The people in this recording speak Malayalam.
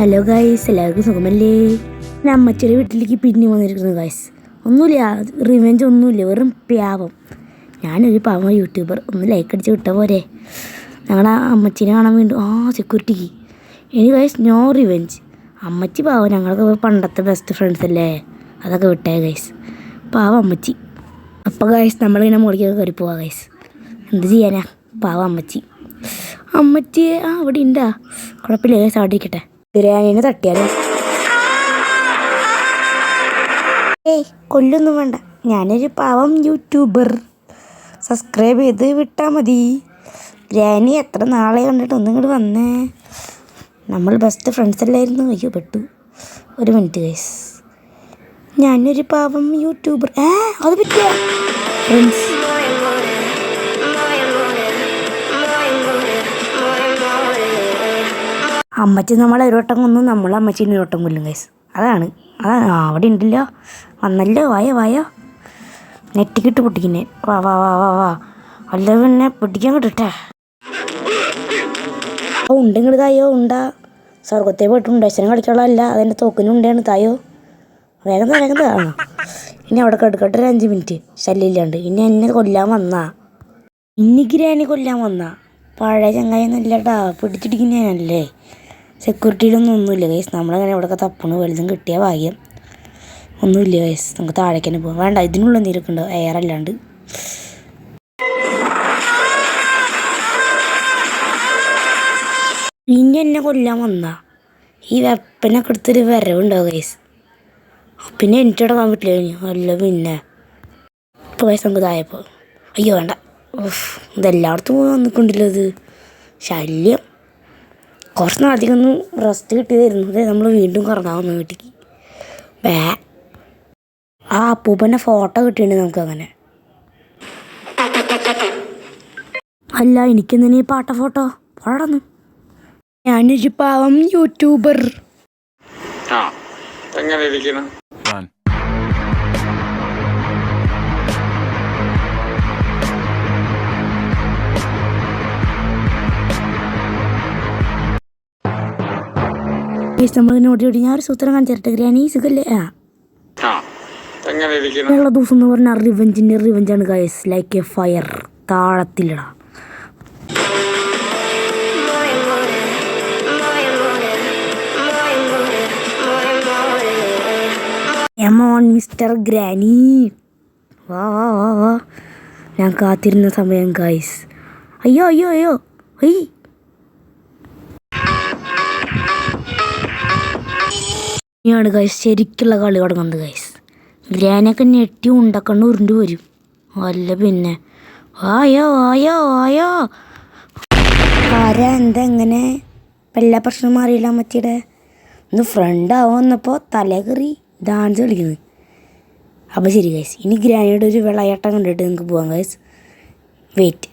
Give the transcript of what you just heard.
ഹലോ ഗായ്സ് എല്ലാവർക്കും സുഖമല്ലേ? ഞാൻ അമ്മച്ചൊരു വീട്ടിലേക്ക് പിന്നെ വന്നിരിക്കുന്നു ഗായ്സ് ഒന്നുമില്ല റിവെഞ്ച് ഒന്നുമില്ല. വെറും പ്യാവം ഞാനൊരു പാവം യൂട്യൂബർ ഒന്ന് ലൈക്ക് അടിച്ച് വിട്ട പോരെ. ഞങ്ങളുടെ അമ്മച്ചിനെ കാണാൻ വേണ്ടി ആ സെക്യൂരിറ്റിക്ക് ഇനി ഗൈസ് നോ റിവെഞ്ച് അമ്മച്ചി പാവം. ഞങ്ങളൊക്കെ പണ്ടത്തെ ബെസ്റ്റ് ഫ്രണ്ട്സ് അല്ലേ? അതൊക്കെ വിട്ടേ ഗൈസ് പാവം അമ്മച്ചി. അപ്പോൾ ഗൈസ് നമ്മളിങ്ങനെ മുകളിലേക്ക് കയറി പോവാ ഗൈസ് എന്ത് ചെയ്യാനാ? പാവം അമ്മച്ചി. അമ്മച്ചി ആ അവിടെ ഉണ്ടാ കുഴപ്പമില്ല ഗൈസ് അവിടെ ഇരിക്കട്ടെ. ബിരിയാണീനെ തട്ടിയാലും? ഏയ് കൊല്ലൊന്നും വേണ്ട. ഞാനൊരു പാവം യൂട്യൂബർ. സബ്സ്ക്രൈബ് ചെയ്ത് വിട്ടാൽ മതി. ഗ്രാനി എത്ര നാളെ കണ്ടിട്ട് ഒന്നും ഇങ്ങോട്ട് വന്നേ? നമ്മൾ ബെസ്റ്റ് ഫ്രണ്ട്സ് അല്ലായിരുന്നു. അയ്യോ പെട്ടു. ഒരു മിനിറ്റ് ഗൈസ് ഞാനൊരു പാവം യൂട്യൂബർ. ഏ അത് പറ്റിയ? ഫ്രണ്ട്സ് അമ്മച്ചി നമ്മളെ ഒരു വട്ടം കൊന്നു നമ്മൾ അമ്മച്ചീനെ ഒരു വട്ടം കൊല്ലും കേസ് അതാണ്. അതാണ്. അവിടെ ഉണ്ടല്ലോ. വന്നല്ലോ. വായ വായോ. നെറ്റിക്കിട്ട് പൊട്ടിക്കുന്നേ. വാ വാ വാ വാ വാ. അല്ല പിന്നെ പൊട്ടിക്കാൻ കിട്ടട്ടെ? ഓ ഉണ്ടെങ്കിൽ തായോ ഉണ്ടാ. സ്വർഗത്തെ പോയിട്ട് അച്ഛനും കളിക്കാനുള്ളതല്ല. അതെന്റെ തോക്കിനും ഉണ്ടാണ് തായോ. വേഗം വേഗം. ആ. ഇനി അവിടെ കിടക്കട്ടെ ഒരു അഞ്ച് മിനിറ്റ്. ശല്യമില്ലാണ്ട്. ഇനി എന്നെ കൊല്ലാൻ വന്നാ. ഇനി ഗ്രാനി കൊല്ലാൻ വന്നാ. പഴയ ചങ്ങായൊന്നുമില്ലട്ടാ പിടിച്ചിടിക്കുന്നതല്ലേ സെക്യൂരിറ്റിയിലൊന്നും ഒന്നുമില്ല ഗൈസ് നമ്മളങ്ങനെ ഇവിടെയൊക്കെ തപ്പണ് വലുതും കിട്ടിയ ഭാഗ്യം. ഒന്നുമില്ല ഗൈസ് നമുക്ക് താഴേക്ക് തന്നെ പോകാം വേണ്ട ഇതിനുള്ള എന്തെങ്കിലുമൊക്കെ ഉണ്ടോ? എയർ അല്ലാണ്ട്. ഇനി എന്നെ കൊല്ലാൻ വന്നാ? ഈ വെപ്പനൊക്കെ എടുത്തൊരു വരവുണ്ടാവും ഗൈസ് പിന്നെ എനിക്ക് ഇടക്കാൻ പറ്റില്ല അല്ല പിന്നെ. ഇപ്പോൾ ഗൈസ് നമുക്ക് താഴെപ്പോൾ അയ്യോ വേണ്ട. ഇതെല്ലായിടത്തും പോയി വന്നിട്ടുണ്ടല്ലോ ഇത്. ശല്യം. കുറച്ച് നാളത്തേക്ക് ഒന്ന് റെസ്റ്റ് കിട്ടി തരുന്നത് നമ്മൾ വീണ്ടും കറങ്ങാവുന്ന വന്നു വീട്ടിലേക്ക്. ബേ. ആ അപ്പൂപ്പന്റെ ഫോട്ടോ കിട്ടിയിട്ടുണ്ട് നമുക്ക് അങ്ങനെ. അല്ല എനിക്കെന്തിനാ ഈ പാട്ട ഫോട്ടോ പാടന്ന്. ഞാനൊരു പാവം യൂട്യൂബർ ആ എങ്ങനെ ഇരിക്കണം നമ്മൾ നോട്ടി ഓടി ഞാൻ ഒരു സൂത്രം കാണിച്ചിട്ട് ഗ്രാനി സുഖല്ലേ? ആ. ഉള്ള ദിവസം എന്ന് പറഞ്ഞാൽ റിവെഞ്ചിന്റെ റിവെഞ്ചാണ് ഗൈസ് ലൈക്ക് എ ഫയർ താളത്തിലിടാം. എമോൺ മിസ്റ്റർ ഗ്രാനി വാ വാ വാ വാ. ഞാൻ കാത്തിരുന്ന സമയം ഗൈസ് അയ്യോ അയ്യോ അയ്യോ. അയ്യ ഇനിയാണ് ഗൈസ് ശരിക്കുള്ള കളി തുടങ്ങുന്നത് ഗൈസ് ഗ്രാനൊക്കെ ഞെട്ടി ഉണ്ടക്കണ്ണ് ഉരുണ്ട് വരും. അല്ല പിന്നെ. ആയോ ആയോ ആയോ ആരാ എന്താ എങ്ങനെ വല്ല എല്ലാ അറിയില്ല അമ്മച്ചിയുടെ? ഒന്ന് ഫ്രണ്ടാവോ വന്നപ്പോൾ തല കയറി ഡാൻസ് കളിക്കുന്നത് അപ്പോൾ ശരി ഗൈസ് ഇനി ഗ്രാനിയുടെ ഒരു വിളയാട്ടം കണ്ടിട്ട് നിങ്ങൾക്ക് പോകാം ഗൈസ് വെയിറ്റ്